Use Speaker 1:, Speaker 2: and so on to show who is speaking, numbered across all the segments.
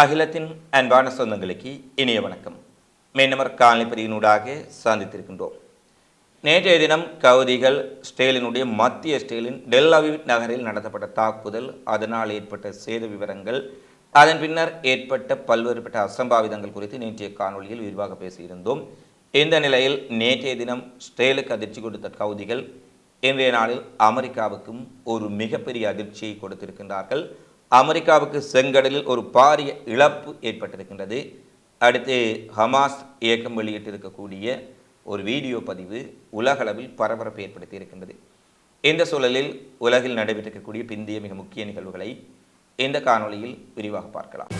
Speaker 1: அகிலத்தின் அன்பான சொந்தங்களுக்கு இனிய வணக்கம். மீனவர் காலனி பிரிவினூடாக சந்தித்திருக்கின்றோம். நேற்றைய தினம் கவுதிகள் ஸ்டேலினுடைய மத்திய ஸ்டேலின் டெல்லாவி நகரில் நடத்தப்பட்ட தாக்குதல் அதனால் ஏற்பட்ட சேத விவரங்கள் அதன் பின்னர் ஏற்பட்ட பல்வேறுபட்ட அசம்பாவிதங்கள் குறித்து நேற்றைய காணொளியில் விரிவாக பேசியிருந்தோம். இந்த நிலையில் நேற்றைய தினம் ஸ்டேலுக்கு அதிர்ச்சி கொடுத்த கவுதிகள் இன்றைய நாளில் அமெரிக்காவுக்கும் ஒரு மிகப்பெரிய அதிர்ச்சியை கொடுத்திருக்கின்றார்கள். அமெரிக்காவுக்கு செங்கடலில் ஒரு பாரிய இழப்பு ஏற்பட்டிருக்கின்றது. அடுத்து ஹமாஸ் இயக்கம் வெளியிட்டிருக்கக்கூடிய ஒரு வீடியோ பதிவு உலகளவில் பரபரப்பு ஏற்படுத்தி இருக்கின்றது. இந்த சூழலில் உலகில் நடைபெற்றிருக்கக்கூடிய பிந்திய மிக முக்கிய நிகழ்வுகளை இந்த காணொளியில் விரிவாக பார்க்கலாம்.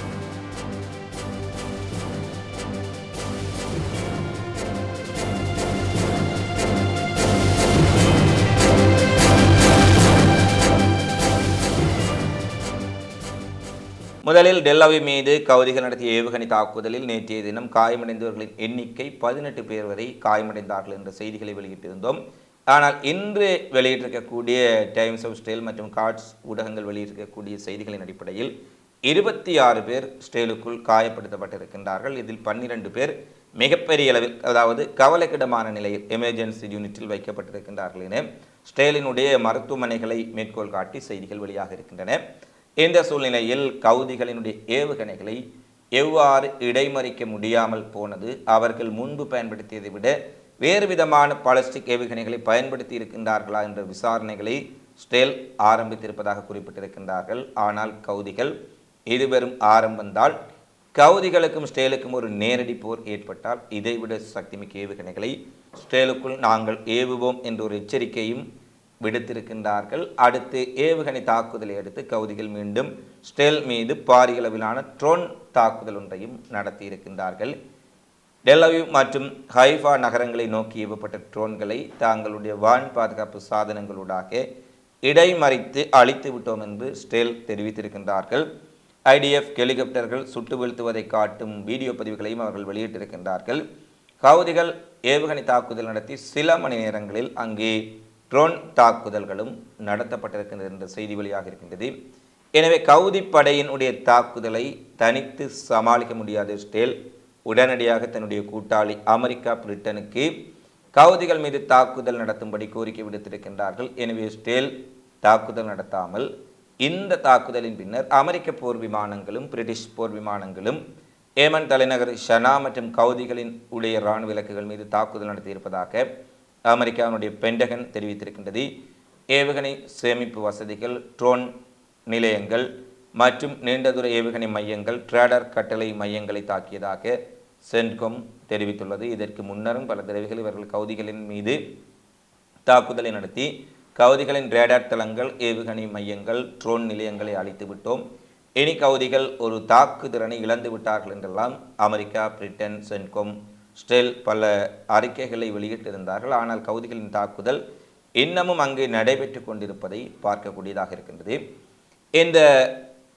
Speaker 1: முதலில் டெல்லவி மீது கவுதிகள் நடத்திய ஏவுகணை தாக்குதலில் நேற்றைய தினம் காயமடைந்தவர்களின் எண்ணிக்கை பதினெட்டு பேர் வரை காயமடைந்தார்கள் என்ற செய்திகளை வெளியிட்டிருந்தோம். ஆனால் இன்று வெளியிட்டிருக்கக்கூடிய டைம்ஸ் ஆஃப் ஸ்டேல் மற்றும் கார்ட்ஸ் ஊடகங்கள் வெளியிட்டிருக்கக்கூடிய செய்திகளின் அடிப்படையில் இருபத்தி ஆறு பேர் ஸ்டேலுக்குள் காயப்படுத்தப்பட்டிருக்கின்றார்கள். இதில் பன்னிரண்டு பேர் மிகப்பெரிய அளவில் அதாவது கவலைக்கிடமான நிலையில் எமர்ஜென்சி யூனிட்டில் வைக்கப்பட்டிருக்கின்றார்கள் என ஸ்டேலினுடைய மருத்துவமனைகளை மேற்கோள் காட்டி செய்திகள் வெளியாக இருக்கின்றன. இந்த சூழ்நிலையில் கவுதிகளினுடைய ஏவுகணைகளை எவ்வாறு இடைமறிக்க முடியாமல் போனது அவர்கள் முன்பு பயன்படுத்தியதை விட வேறு விதமான பாலிஸ்டிக் ஏவுகணைகளை பயன்படுத்தி இருக்கின்றார்களா என்ற விசாரணைகளை ஸ்டேல் ஆரம்பித்திருப்பதாக குறிப்பிட்டிருக்கின்றார்கள். ஆனால் கவுதிகள் இது வெறும் ஆரம்பந்தால் கவுதிகளுக்கும் ஸ்டேலுக்கும் ஒரு நேரடி போர் ஏற்பட்டால் இதைவிட சக்திமிக்க ஏவுகணைகளை ஸ்டேலுக்குள் நாங்கள் ஏவுவோம் என்ற ஒரு எச்சரிக்கையும் விடுத்திருக்கின்றார்கள். அடுத்து ஏவுகணை தாக்குதலை அடுத்து கவுதிகள் மீண்டும் ஸ்டெல் மீது பாரியளவிலான ட்ரோன் தாக்குதல் ஒன்றையும் நடத்தியிருக்கின்றார்கள். டெல்லவிவ் மற்றும் ஹைஃபா நகரங்களை நோக்கி ஏவப்பட்ட ட்ரோன்களை தாங்களுடைய வான் பாதுகாப்பு சாதனங்களூடாக இடைமறித்து அழித்து விட்டோம் என்று ஸ்டெல் தெரிவித்திருக்கின்றார்கள். ஐடிஎஃப் ஹெலிகாப்டர்கள் சுட்டு வீழ்த்துவதை காட்டும் வீடியோ பதிவுகளையும் அவர்கள் வெளியிட்டிருக்கின்றார்கள். கவுதிகள் ஏவுகணை தாக்குதல் நடத்தி சில மணி நேரங்களில் அங்கே ட்ரோன் தாக்குதல்களும் நடத்தப்பட்டிருக்கின்றது என்ற செய்தி வெளியாக இருக்கின்றது. எனவே கவுதி படையினுடைய தாக்குதலை தனித்து சமாளிக்க முடியாத ஸ்டேல் உடனடியாக தன்னுடைய கூட்டாளி அமெரிக்கா பிரிட்டனுக்கு கவுதிகள் மீது தாக்குதல் நடத்தும்படி கோரிக்கை விடுத்திருக்கின்றார்கள். எனவே ஸ்டேல் தாக்குதல் நடத்தாமல் இந்த தாக்குதலின் பின்னர் அமெரிக்க போர் விமானங்களும் பிரிட்டிஷ் போர் விமானங்களும் ஏமன் தலைநகர் ஷனா மற்றும் கவுதிகளின் உடைய இராணுவ இலக்குகள் மீது தாக்குதல் நடத்தியிருப்பதாக அமெரிக்காவினுடைய பென்டகன் தெரிவித்திருக்கின்றது. ஏவுகணை சேமிப்பு வசதிகள் ட்ரோன் நிலையங்கள் மற்றும் நீண்டதூர ஏவுகணை மையங்கள் ட்ரேடர் கட்டளை மையங்களை தாக்கியதாக சென்கொம் தெரிவித்துள்ளது. இதற்கு முன்னரும் பல தடவைகள் இவர்கள் கவுதிகளின் மீது தாக்குதலை நடத்தி கவுதிகளின் ரேடார் தளங்கள் ஏவுகணை மையங்கள் ட்ரோன் நிலையங்களை அழித்து விட்டோம். இனி கவுதிகள் ஒரு தாக்குதிறனை இழந்து விட்டார்கள் என்றெல்லாம் அமெரிக்கா பிரிட்டன் சென்கொம் ஸ்டெல் பல அறிக்கைகளை வெளியிட்டிருந்தார்கள். ஆனால் கவுதிகளின் தாக்குதல் இன்னமும் அங்கு நடைபெற்று கொண்டிருப்பதை பார்க்கக்கூடியதாக இருக்கின்றது. இந்த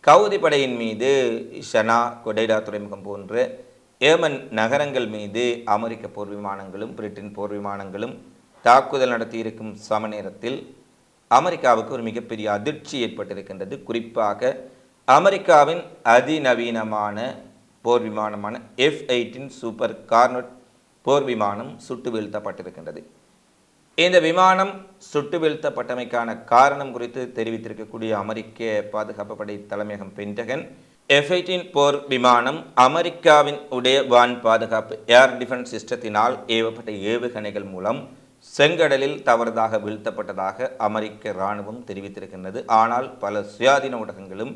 Speaker 1: கவுதி படையின் மீது ஷனா கொடைடா துறைமுகம் போன்ற ஏமன் நகரங்கள் மீது அமெரிக்க போர் விமானங்களும் பிரிட்டன் போர் விமானங்களும் தாக்குதல் நடத்தியிருக்கும் சம நேரத்தில் அமெரிக்காவுக்கு ஒரு மிகப்பெரிய அதிர்ச்சி ஏற்பட்டிருக்கின்றது. குறிப்பாக அமெரிக்காவின் அதிநவீனமான போர் விமானமான எஃப் எயிட்டின் சூப்பர் கார்னட் போர் விமானம் சுட்டு வீழ்த்தப்பட்டிருக்கின்றது. இந்த விமானம் சுட்டு வீழ்த்தப்பட்டமைக்கான காரணம் குறித்து தெரிவித்திருக்கக்கூடிய அமெரிக்க பாதுகாப்பு படை தலைமையகம் பென்டகன் எஃப் எயிட்டின் போர் விமானம் அமெரிக்காவின் உடைய வான் பாதுகாப்பு ஏர் டிஃபென்ஸ் சிஸ்டத்தினால் ஏவப்பட்ட ஏவுகணைகள் மூலம் செங்கடலில் தவறுதாக வீழ்த்தப்பட்டதாக அமெரிக்க இராணுவம் தெரிவித்திருக்கின்றது. ஆனால் பல சுயாதீன ஊடகங்களும்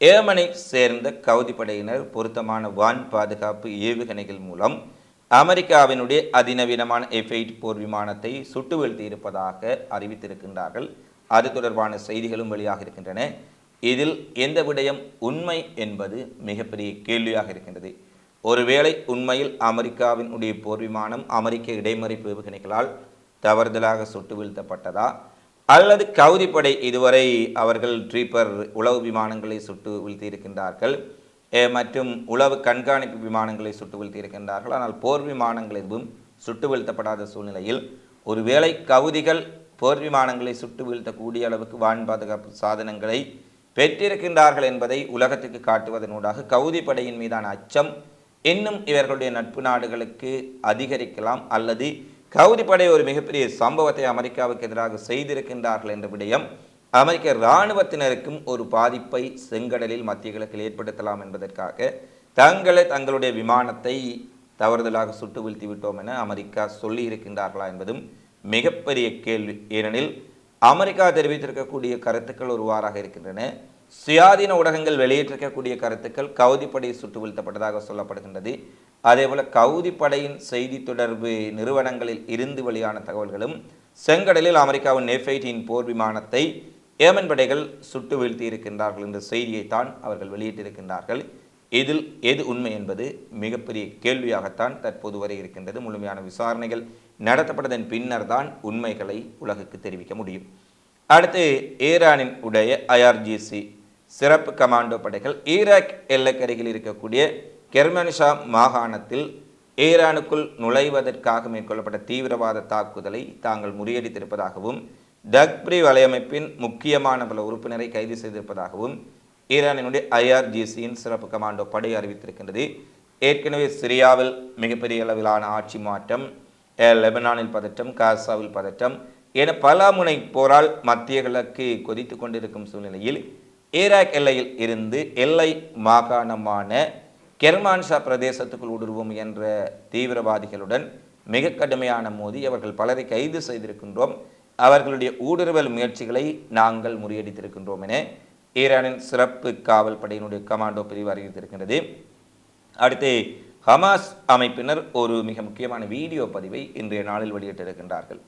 Speaker 1: ஏமனை சேர்ந்த கவுதிப்படையினர் பொருத்தமான வான் பாதுகாப்பு ஏவுகணைகள் மூலம் அமெரிக்காவினுடைய அதிநவீனமான எஃப் எயிட் போர் விமானத்தை சுட்டு வீழ்த்தியிருப்பதாக அறிவித்திருக்கின்றார்கள். அது தொடர்பான செய்திகளும் வெளியாக இருக்கின்றன. இதில் எந்த விடயம் உண்மை என்பது மிகப்பெரிய கேள்வியாக இருக்கின்றது. ஒருவேளை உண்மையில் அமெரிக்காவினுடைய போர் விமானம் அமெரிக்க இடைமறிப்பு ஏவுகணைகளால் தவறுதலாக சுட்டு வீழ்த்தப்பட்டதா? அல்லது கவுதிப்படை இதுவரை அவர்கள் ட்ரீப்பர் உளவு விமானங்களை சுட்டு வீழ்த்தியிருக்கின்றார்கள். மற்றும் உளவு கண்காணிப்பு விமானங்களை சுட்டு வீழ்த்தியிருக்கின்றார்கள். ஆனால் போர் விமானங்கள் எதுவும் சுட்டு வீழ்த்தப்படாத சூழ்நிலையில் ஒருவேளை கவுதிகள் போர் விமானங்களை சுட்டு வீழ்த்தக்கூடிய அளவுக்கு வான் பாதுகாப்பு சாதனங்களை பெற்றிருக்கின்றார்கள் என்பதை உலகத்துக்கு காட்டுவதனூடாக கவுதி படையின் மீதான அச்சம் இன்னும் இவர்களுடைய நட்பு நாடுகளுக்கு அதிகரிக்கலாம் அல்லது கவுதி படை ஒரு மிகப்பெரிய சம்பவத்தை அமெரிக்காவுக்கு எதிராக செய்திருக்கின்றார்கள் என்ற விடயம் அமெரிக்க இராணுவத்தினருக்கும் ஒரு பாதிப்பை செங்கடலில் மத்திய கிழக்கில் ஏற்படுத்தலாம் என்பதற்காக தங்களை தங்களுடைய விமானத்தை தவறுதலாக சுட்டு வீழ்த்தி விட்டோம் என அமெரிக்கா சொல்லி இருக்கின்றார்களா என்பதும் மிகப்பெரிய கேள்வி. ஏனெனில் அமெரிக்கா தெரிவித்திருக்கக்கூடிய கருத்துக்கள் ஒருவாறாக இருக்கின்றன. சுயாதீன ஊடகங்கள் வெளியிட்டிருக்கக்கூடிய கருத்துக்கள் கவுதிப்படை சுட்டு வீழ்த்தப்பட்டதாக சொல்லப்படுகின்றது. அதேபோல கவுதிப்படையின் செய்தி தொடர்பு நிறுவனங்களில் இருந்து வெளியான தகவல்களும் செங்கடலில் அமெரிக்காவின் நெஃபைட்டின் போர் விமானத்தை ஏமன் படைகள் சுட்டு வீழ்த்தி இருக்கின்றார்கள் என்ற செய்தியைத்தான் அவர்கள் வெளியிட்டிருக்கின்றார்கள். இதில் எது உண்மை என்பது மிகப்பெரிய கேள்வியாகத்தான் தற்போது வரை இருக்கின்றது. முழுமையான விசாரணைகள் நடத்தப்பட்டதன் பின்னர் தான் உண்மைகளை உலகுக்கு தெரிவிக்க முடியும். அடுத்து ஈரானின் உடைய ஐஆர்ஜிசி சிறப்பு கமாண்டோ படைகள் ஈராக் எல்லைக்கருகில் இருக்கக்கூடிய கெர்மனிஷா மாகாணத்தில் ஈரானுக்குள் நுழைவதற்காக மேற்கொள்ளப்பட்ட தீவிரவாத தாக்குதலை தாங்கள் முறியடித்திருப்பதாகவும் டக்ப்ரி வலையமைப்பின் முக்கியமான பல உறுப்பினரை கைது செய்திருப்பதாகவும் ஈரானினுடைய ஐஆர்ஜிசியின் சிறப்பு கமாண்டோ படை அறிவித்திருக்கின்றது. ஏற்கனவே சிரியாவில் மிகப்பெரிய அளவிலான ஆட்சி மாற்றம் லெபனானில் பதற்றம் காசாவில் பதற்றம் என பல முனை போரால் மத்திய கிழக்கு கொதித்து கொண்டிருக்கும் சூழ்நிலையில் ஈராக் எல்லையில் இருந்து எல்லை மாகாணமான கெர்மான்ஷா பிரதேசத்துக்குள் ஊடுருவும் என்ற தீவிரவாதிகளுடன் மிக கடுமையான மோதி அவர்கள் பலரை கைது செய்திருக்கின்றோம். அவர்களுடைய ஊடுருவல் முயற்சிகளை நாங்கள் முறியடித்திருக்கின்றோம் என ஈரானின் சிறப்பு காவல் படையினுடைய கமாண்டோ பிரிவு அறிவித்திருக்கின்றது. அடுத்து ஹமாஸ் அமைப்பினர் ஒரு மிக முக்கியமான வீடியோ பதிவை இன்றைய நாளில் வெளியிட்டிருக்கின்றார்கள்.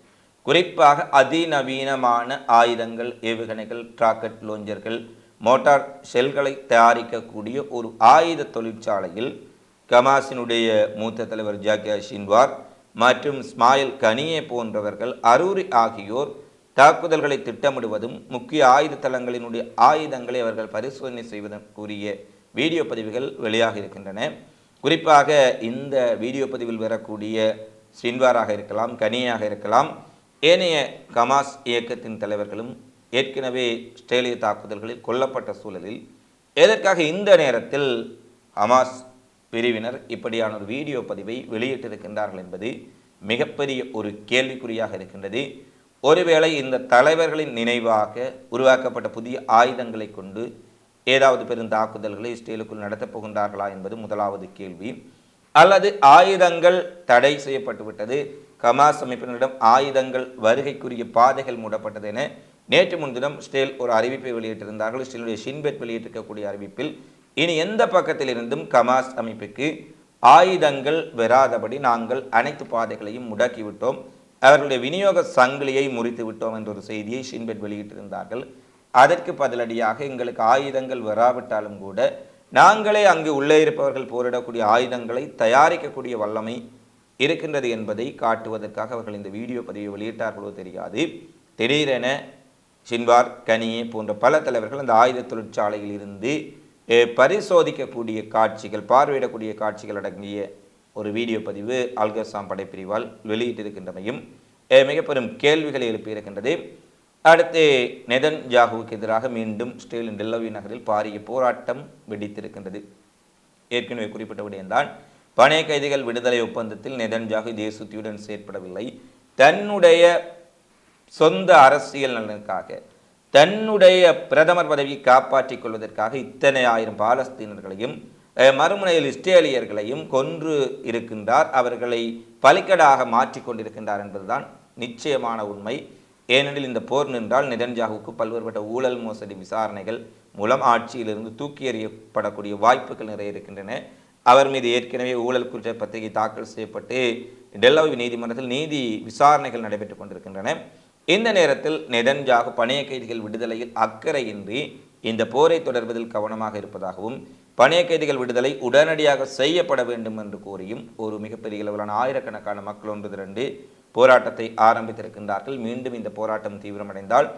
Speaker 1: குறிப்பாக அதிநவீனமான ஆயுதங்கள் ஏவுகணைகள் ராக்கெட் லோஞ்சர்கள் மோட்டார் ஷெல்களை தயாரிக்கக்கூடிய ஒரு ஆயுத தொழிற்சாலையில் கமாஸினுடைய மூத்த தலைவர் ஜாக்கியா ஷின்வார் மற்றும் ஸ்மாயில் கனியே போன்றவர்கள் அரூரி ஆகியோர் தாக்குதல்களை திட்டமிடுவதும் முக்கிய ஆயுத தளங்களினுடைய ஆயுதங்களை அவர்கள் பரிசோதனை செய்வதற்குரிய வீடியோ பதிவுகள் வெளியாக இருக்கின்றன. குறிப்பாக இந்த வீடியோ பதிவில் வரக்கூடிய ஷின்வாராக இருக்கலாம் கனியாக இருக்கலாம். ஏனைய கமாஸ் இயக்கத்தின் தலைவர்களும் ஏற்கனவே ஆஸ்திரேலிய தாக்குதல்களில் கொல்லப்பட்ட சூழலில் எதற்காக இந்த நேரத்தில் ஹமாஸ் பிரிவினர் இப்படியான ஒரு வீடியோ பதிவை வெளியிட்டிருக்கின்றார்கள் என்பது மிகப்பெரிய ஒரு கேள்விக்குறியாக இருக்கின்றது. ஒருவேளை இந்த தலைவர்களின் நினைவாக உருவாக்கப்பட்ட புதிய ஆயுதங்களை கொண்டு ஏதாவது பெரும் தாக்குதல்களை இஸ்ரேலுக்குள் நடத்தப் போகின்றார்களா என்பது முதலாவது கேள்வி. அல்லது ஆயுதங்கள் தடை செய்யப்பட்டுவிட்டது கமாஸ் அமைப்பினரிடம் ஆயுதங்கள் வருகைக்குரிய பாதைகள் மூடப்பட்டது என நேற்று முன்தினம் ஸ்டேல் ஒரு அறிவிப்பை வெளியிட்டிருந்தார்கள். ஸ்டேலுடைய ஷின்பெட் வெளியிட்டிருக்கக்கூடிய அறிவிப்பில் இனி எந்த பக்கத்திலிருந்தும் கமாஸ் அமைப்புக்கு ஆயுதங்கள் வராதபடி நாங்கள் அனைத்து பாதைகளையும் முடக்கிவிட்டோம். அவர்களுடைய விநியோக சங்கிலியை முறித்து விட்டோம் என்ற ஒரு செய்தியை ஷின்பெட் வெளியிட்டிருந்தார்கள். அதற்கு பதிலடியாக எங்களுக்கு ஆயுதங்கள் வராவிட்டாலும் கூட நாங்களே அங்கு உள்ளே இருப்பவர்கள் போரிடக்கூடிய ஆயுதங்களை தயாரிக்கக்கூடிய வல்லமை இருக்கின்றது என்பதை காட்டுவதற்காக அவர்கள் இந்த வீடியோ பதிவை வெளியிட்டார்களோ தெரியாது. திடீரென ஷின்வார் கனியே போன்ற பல தலைவர்கள் அந்த ஆயுத தொழிற்சாலையில் இருந்து பரிசோதிக்கக்கூடிய காட்சிகள் பார்வையிடக்கூடிய காட்சிகள் அடங்கிய ஒரு வீடியோ பதிவு அல்கசாம் படைப்பிரிவால் வெளியிட்டிருக்கின்றமையும் மிகப்பெரும் மிக பெரும் கேள்விகளை எழுப்பியிருக்கின்றது அடுத்து நெதன் ஜாகுவுக்கு எதிராக மீண்டும் ஸ்டேலின் டெல்லவி நகரில் பாரிய போராட்டம் வெடித்திருக்கின்றது. ஏற்கனவே குறிப்பிட்ட விடயம்தான் பணைய கைதிகள் விடுதலை ஒப்பந்தத்தில் நெதன் ஜாகு தேசுத்தியுடன் செயற்படவில்லை. தன்னுடைய சொந்த அரசியல் நலனுக்காக தன்னுடைய பிரதமர் பதவியை காப்பாற்றிக் கொள்வதற்காக இத்தனை ஆயிரம் பாலஸ்தீனர்களையும் மறுமுனையில் இஸ்ரேலியர்களையும் கொன்று இருக்கின்றார். அவர்களை பலிக்கடாக மாற்றிக்கொண்டிருக்கின்றார் என்பதுதான் நிச்சயமான உண்மை. ஏனெனில் இந்த போர் நின்றால் நெதன்ஜாகுவுக்கு பல்வேறுபட்ட ஊழல் மோசடி விசாரணைகள் மூலம் ஆட்சியிலிருந்து தூக்கி எறியப்படக்கூடிய வாய்ப்புகள் நிறைய இருக்கின்றன. அவர் மீது ஏற்கனவே ஊழல் குற்ற பத்திரிகை தாக்கல் செய்யப்பட்டு டெல்லவி நீதிமன்றத்தில் நீதி விசாரணைகள் நடைபெற்றுக் கொண்டிருக்கின்றன. இந்த நேரத்தில் நெதன்ஜாகு பணைய கைதிகள் விடுதலையில் அக்கறையின்றி இந்த போரை தொடர்வதில் கவனமாக இருப்பதாகவும் பணைய கைதிகள் விடுதலை உடனடியாக செய்யப்பட வேண்டும் என்று கூறியும் ஒரு மிகப்பெரிய அளவிலான ஆயிரக்கணக்கான மக்கள் ஒன்று திரண்டு போராட்டத்தை ஆரம்பித்திருக்கின்றார்கள். மீண்டும் இந்த போராட்டம் தீவிரமடைந்தால்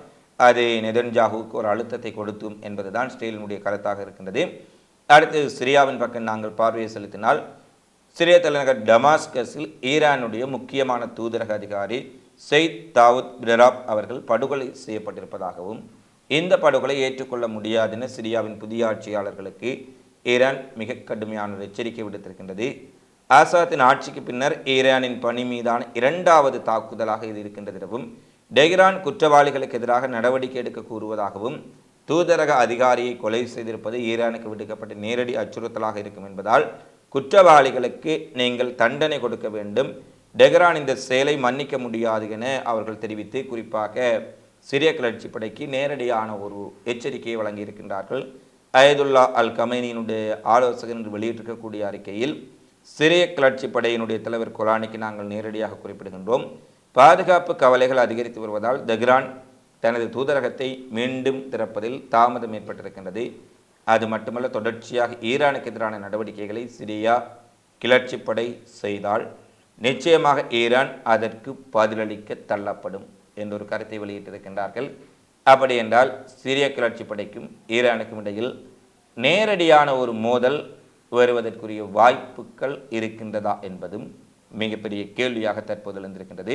Speaker 1: அது நெதன்ஜாகுவுக்கு ஒரு அழுத்தத்தை கொடுத்தும் என்பதுதான் ஸ்டேலினுடைய கருத்தாக இருக்கின்றது. அடுத்து சிரியாவின் பக்கம் நாங்கள் பார்வையை செலுத்தினால் சிரிய தலைநகர் டமாஸ்கஸில் ஈரானுடைய முக்கியமான தூதரக அதிகாரி செயித் தாவூத் பிரராப் அவர்கள் படுகொலை செய்யப்பட்டிருப்பதாகவும் இந்த படுகொலை ஏற்றுக்கொள்ள முடியாதென சிரியாவின் புதிய ஆட்சியாளர்களுக்கு ஈரான் மிக கடுமையான ஒரு எச்சரிக்கை விடுத்திருக்கின்றது. ஆசாத்தின் ஆட்சிக்கு பின்னர் ஈரானின் பணி மீதான இரண்டாவது தாக்குதலாக இது இருக்கின்றது எனவும் டெஹ்ரான் குற்றவாளிகளுக்கு எதிராக நடவடிக்கை எடுக்க கூறுவதாகவும் தூதரக அதிகாரியை கொலை செய்திருப்பது ஈரானுக்கு விடுக்கப்பட்ட நேரடி அச்சுறுத்தலாக இருக்கும் என்பதால் குற்றவாளிகளுக்கு நீங்கள் தண்டனை கொடுக்க வேண்டும் டெஹ்ரான் இந்த செயலை மன்னிக்க முடியாது என அவர்கள் தெரிவித்து குறிப்பாக சிரிய கிளர்ச்சி படைக்கு நேரடியான ஒரு எச்சரிக்கையை வழங்கியிருக்கின்றார்கள் அயதுல்லா அல் கமேனியினுடைய ஆலோசகர் என்று வெளியிட்டிருக்கக்கூடிய அறிக்கையில் சிரிய கிளர்ச்சி படையினுடைய தலைவர் கொலானிக்கு நாங்கள் நேரடியாக குறிப்பிடுகின்றோம். பாதுகாப்பு கவலைகள் அதிகரித்து வருவதால் தெஹ்ரான் தனது தூதரகத்தை மீண்டும் திறப்பதில் தாமதம் ஏற்பட்டிருக்கின்றது. அது மட்டுமல்ல தொடர்ச்சியாக ஈரானுக்கு எதிரான நடவடிக்கைகளை சிரியா கிளர்ச்சிப்படை செய்தால் நிச்சயமாக ஈரான் அதற்கு பதிலளிக்க தள்ளப்படும் என்ற ஒரு கருத்தை வெளியிட்டிருக்கின்றார்கள். அப்படி என்றால் சிரிய கிளர்ச்சி படைக்கும் ஈரானுக்கும் இடையில் நேரடியான ஒரு மோதல் வருவதற்குரிய வாய்ப்புகள் இருக்கின்றதா என்பதும் மிகப்பெரிய கேள்வியாக தற்போது எழுந்திருக்கின்றது.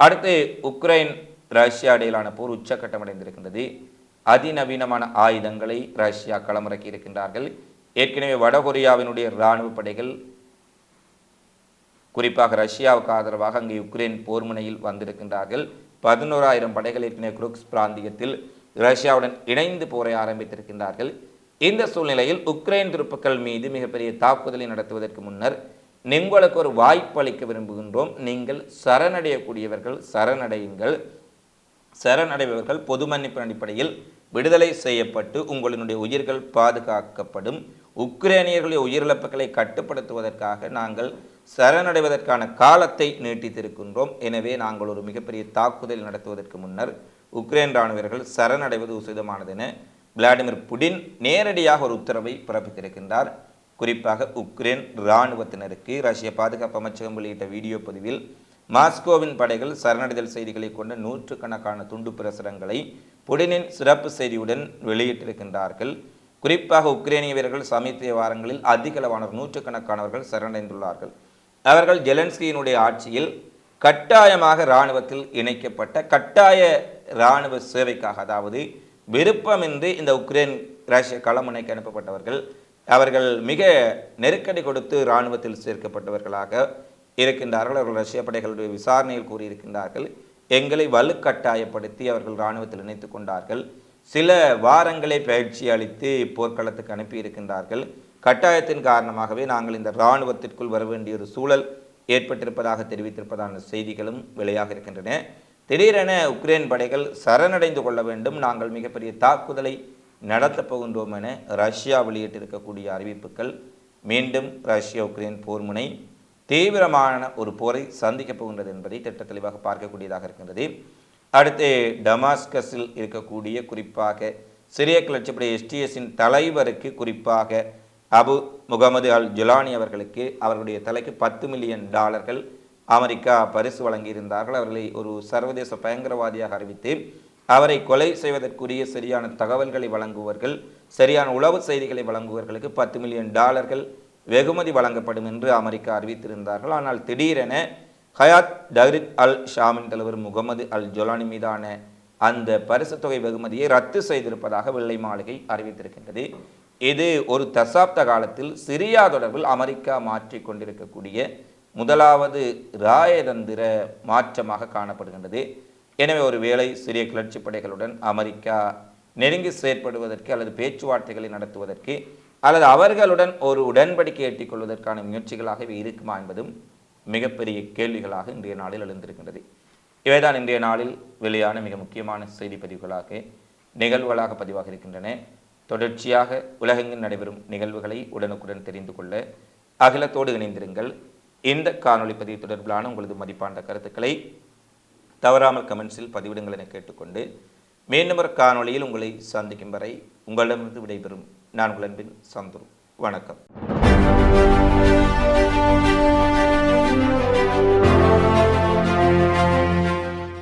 Speaker 1: அடுத்து உக்ரைன் ரஷ்யா இடையிலான போர் உச்சக்கட்டம் அடைந்திருக்கின்றது அதிநவீனமான ஆயுதங்களை ரஷ்யா களமிறக்கி இருக்கின்றார்கள் ஏற்கனவே வடகொரியாவினுடைய இராணுவ படைகள் குறிப்பாக ரஷ்யாவுக்கு ஆதரவாக அங்கே யுக்ரைன் போர் முனையில் வந்திருக்கின்றார்கள். பதினோராயிரம் படைகள் ஏற்கனவே குருக்ஸ் பிராந்தியத்தில் ரஷ்யாவுடன் இணைந்து போரை ஆரம்பித்திருக்கின்றார்கள். இந்த சூழ்நிலையில் உக்ரைன் துருப்புக்கள் மீது மிகப்பெரிய தாக்குதலை நடத்துவதற்கு முன்னர் உங்களுக்கு ஒரு வாய்ப்பு அளிக்க விரும்புகின்றோம். நீங்கள் சரணடையக்கூடியவர்கள் சரணடையுங்கள். சரணடைபவர்கள் பொது மன்னிப்பின் அடிப்படையில் விடுதலை செய்யப்பட்டு உங்களினுடைய உயிர்கள் பாதுகாக்கப்படும். உக்ரைனியர்களுடைய உயிரிழப்புகளை கட்டுப்படுத்துவதற்காக நாங்கள் சரணடைவதற்கான காலத்தை நீட்டித்திருக்கின்றோம். எனவே நாங்கள் ஒரு மிகப்பெரிய தாக்குதல் நடத்துவதற்கு முன்னர் உக்ரைன் இராணுவர்கள் சரணடைவது உசிதமானது என விளாடிமிர் புடின் நேரடியாக ஒரு உத்தரவை பிறப்பித்திருக்கின்றார். குறிப்பாக உக்ரைன் இராணுவத்தினருக்கு ரஷ்ய பாதுகாப்பு அமைச்சகம் வெளியிட்ட வீடியோ பதிவில் மாஸ்கோவின் படைகள் சரணடைதல் செய்திகளை கொண்ட நூற்றுக்கணக்கான துண்டு பிரசுரங்களை புடினின் சிறப்பு செய்தியுடன் வெளியிட்டிருக்கின்றார்கள். குறிப்பாக உக்ரைனிய வீரர்கள் சமீபத்திய வாரங்களில் அதிகளவானவர் நூற்றுக்கணக்கானவர்கள் சரணடைந்துள்ளார்கள். அவர்கள் ஜெலன்ஸ்கியினுடைய ஆட்சியில் கட்டாயமாக இராணுவத்தில் இணைக்கப்பட்ட கட்டாய இராணுவ சேவைக்காக அதாவது விருப்பமின்றி இந்த உக்ரைன் ரஷ்ய களமுனைக்கு அனுப்பப்பட்டவர்கள் அவர்கள் மிக நெருக்கடி கொடுத்து இராணுவத்தில் சேர்க்கப்பட்டவர்களாக இருக்கின்றார்கள். அவர்கள் ரஷ்ய படைகளுடைய விசாரணையில் கூறியிருக்கின்றார்கள். எங்களை வலுக்கட்டாயப்படுத்தி அவர்கள் இராணுவத்தில் இணைத்து கொண்டார்கள். சில வாரங்களை பயிற்சி அளித்து போர்க்களத்துக்கு அனுப்பியிருக்கின்றார்கள். கட்டாயத்தின் காரணமாகவே நாங்கள் இந்த இராணுவத்திற்குள் வர வேண்டிய ஒரு சூழல் ஏற்பட்டிருப்பதாக தெரிவித்திருப்பதான செய்திகளும் வெளியாக இருக்கின்றன. திடீரென உக்ரைன் படைகள் சரணடைந்து கொள்ள வேண்டும். நாங்கள் மிகப்பெரிய தாக்குதலை நடத்தப் போகின்றோம் என ரஷ்யா வெளியிட்டிருக்கக்கூடிய அறிவிப்புகள். மீண்டும் ரஷ்யா உக்ரைன் போர் முனை தீவிரமான ஒரு போரை சந்திக்கப் போகின்றது என்பதை திட்ட தெளிவாக பார்க்கக்கூடியதாக இருக்கின்றது. அடுத்து டமாஸ்கஸில் இருக்கக்கூடிய குறிப்பாக சிரிய கிளர்ச்சிப்படை எஸ்டிஎஸின் தலைவருக்கு குறிப்பாக அபு முகமது அல் ஜுலானி அவர்களுக்கு அவர்களுடைய தலைக்கு பத்து மில்லியன் டாலர்கள் அமெரிக்கா பரிசு வழங்கியிருந்தார்கள். அவர்களை ஒரு சர்வதேச பயங்கரவாதியாக அறிவித்து அவரை கொலை செய்வதற்குரிய சரியான தகவல்களை வழங்குவர்கள் சரியான உளவு செய்திகளை வழங்குவர்களுக்கு பத்து மில்லியன் டாலர்கள் வெகுமதி வழங்கப்படும் என்று அமெரிக்கா அறிவித்திருந்தார்கள். ஆனால் திடீரென ஹயாத் டஹ்ரித் அல் ஷாமின் தலைவர் முகமது அல் ஜொலானி மீதான அந்த பரிசு தொகை வெகுமதியை ரத்து செய்திருப்பதாக வெள்ளை மாளிகை அறிவித்திருக்கின்றது. இது ஒரு தசாப்த காலத்தில் சிரியா தொடர்பில் அமெரிக்கா மாற்றி கொண்டிருக்கக்கூடிய முதலாவது ராயதந்திர மாற்றமாக காணப்படுகின்றது. எனவே ஒரு வேளை சிறிய கிளர்ச்சி படைகளுடன் அமெரிக்கா நெருங்கி செயற்படுவதற்கு அல்லது பேச்சுவார்த்தைகளை நடத்துவதற்கு அல்லது அவர்களுடன் ஒரு உடன்படிக்கை எட்டிக்கொள்வதற்கான முயற்சிகளாகவே இருக்குமா என்பதும் மிகப்பெரிய கேள்விகளாக இன்றைய நாளில் எழுந்திருக்கின்றது. இவைதான் இன்றைய நாளில் வெளியான மிக முக்கியமான செய்தி பதிவுகளாக நிகழ்வுகளாக பதிவாக இருக்கின்றன. தொடர்ச்சியாக உலகெங்கில் நடைபெறும் நிகழ்வுகளை உடனுக்குடன் தெரிந்து கொள்ள அகிலத்தோடு இணைந்திருங்கள். இந்த காணொளி பதிவு தொடர்பிலான உங்களது மதிப்பான கருத்துக்களை தவறாமல் கமெண்ட்ஸில் பதிவிடுங்கள் என கேட்டுக்கொண்டு மீண்டும் ஒரு காணொளியில் உங்களை சந்திக்கும் வரை உங்களிடமிருந்து விடைபெறும் நான் உங்கள் அன்பின் சந்துரு. வணக்கம்.